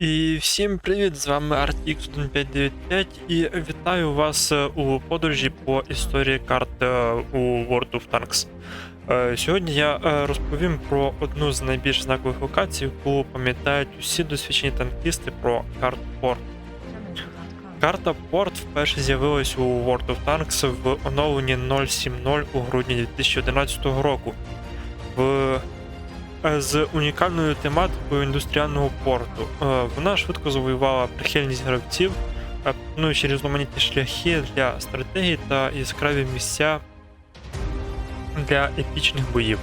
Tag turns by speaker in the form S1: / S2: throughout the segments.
S1: І всім привіт! З вами RTX1595 і вітаю вас е, у подорожі по історії карт е, у World of Tanks. Е, Сьогодні я розповім про одну з найбільш знакових локацій, яку пам'ятають усі досвідчені танкісти про карту Порт. Карта Порт вперше з'явилась у World of Tanks в оновленні 0.7.0 у грудні 2011 року. В з унікальною тематикою індустріального порту. Е, Вона швидко завоювала прихильність гравців, е, пропонуючи різноманітні шляхи для стратегій та яскраві місця для епічних боїв.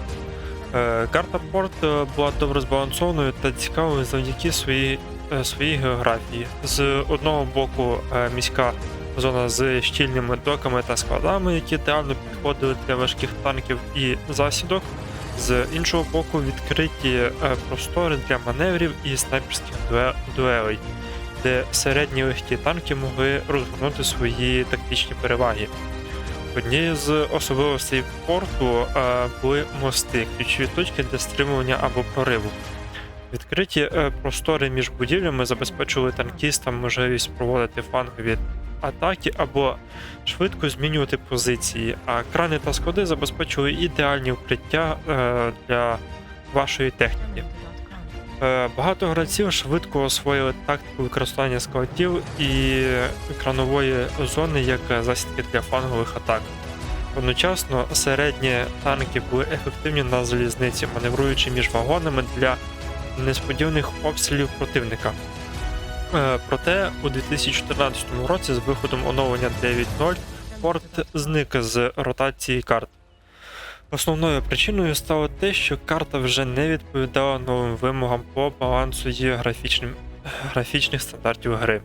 S1: Е, Карта Порт е, була добре збалансованою та цікавою завдяки своїй, е, своїй географії. З одного боку е, міська зона з щільними доками та складами, які ідеально підходили для важких танків і засідок. З іншого боку, відкриті е, простори для маневрів і снайперських дуелей, де середні легкі танки могли розгорнути свої тактичні переваги. Однією з особливостей порту е, були мости, ключові точки для стримування або прориву. Відкриті е, простори між будівлями забезпечували танкістам можливість проводити флангові атаки або швидко змінювати позиції, а крани та склади забезпечили ідеальні укриття е, для вашої техніки. Е, Багато гравців швидко освоїли тактику використання складів і кранової зони як засідки для флангових атак. Одночасно середні танки були ефективні на залізниці, маневруючи між вагонами для несподіваних обстрілів противника. Е, Проте у 2014 році з виходом оновлення 9.0 порт зник з ротації карт. Основною причиною стало те, що карта вже не відповідала новим вимогам по балансу її графічним, графічних стандартів гри.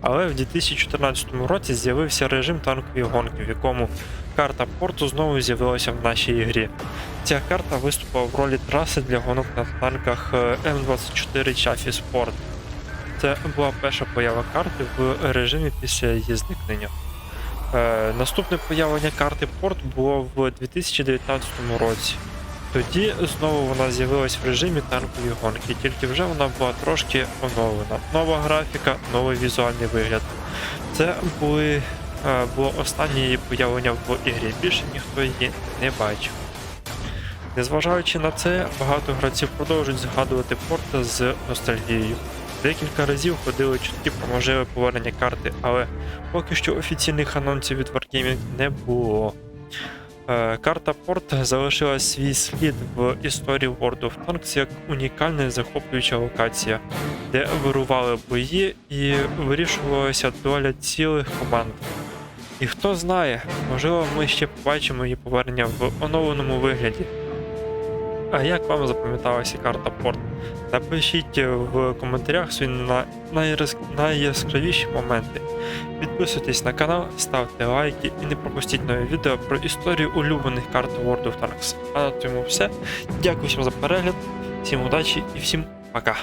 S1: Але в 2014 році з'явився режим танкової гонки, в якому карта порту знову з'явилася в нашій грі. Ця карта виступила в ролі траси для гонок на танках е, М24 Chaffee Sport. Це була перша поява карти в режимі після її зникнення. Е, наступне появлення карти Порт було в 2019 році. Тоді знову вона з'явилась в режимі танкової гонки, тільки вже вона була трошки оновлена. Нова графіка, новий візуальний вигляд. Це були, е, було останнє її появлення в ігрі. Більше ніхто її не бачив. Незважаючи на це, багато гравців продовжують згадувати порта з ностальгією. Декілька разів ходили чутки про можливе повернення карти, але поки що офіційних анонсів від Wargaming не було. Е, Карта Порт залишила свій слід в історії World of Tanks як унікальна захоплююча локація, де вирували бої і вирішувалася доля цілих команд. І хто знає, можливо, ми ще побачимо її повернення в оновленому вигляді. А як вам запам'яталася карта Порт? Напишіть в коментарях свої на- найяскравіші моменти. Підписуйтесь на канал, ставте лайки і не пропустіть нові відео про історію улюблених карт World of Tanks. А на цьому все. Дякую всім за перегляд, всім удачі і всім пока!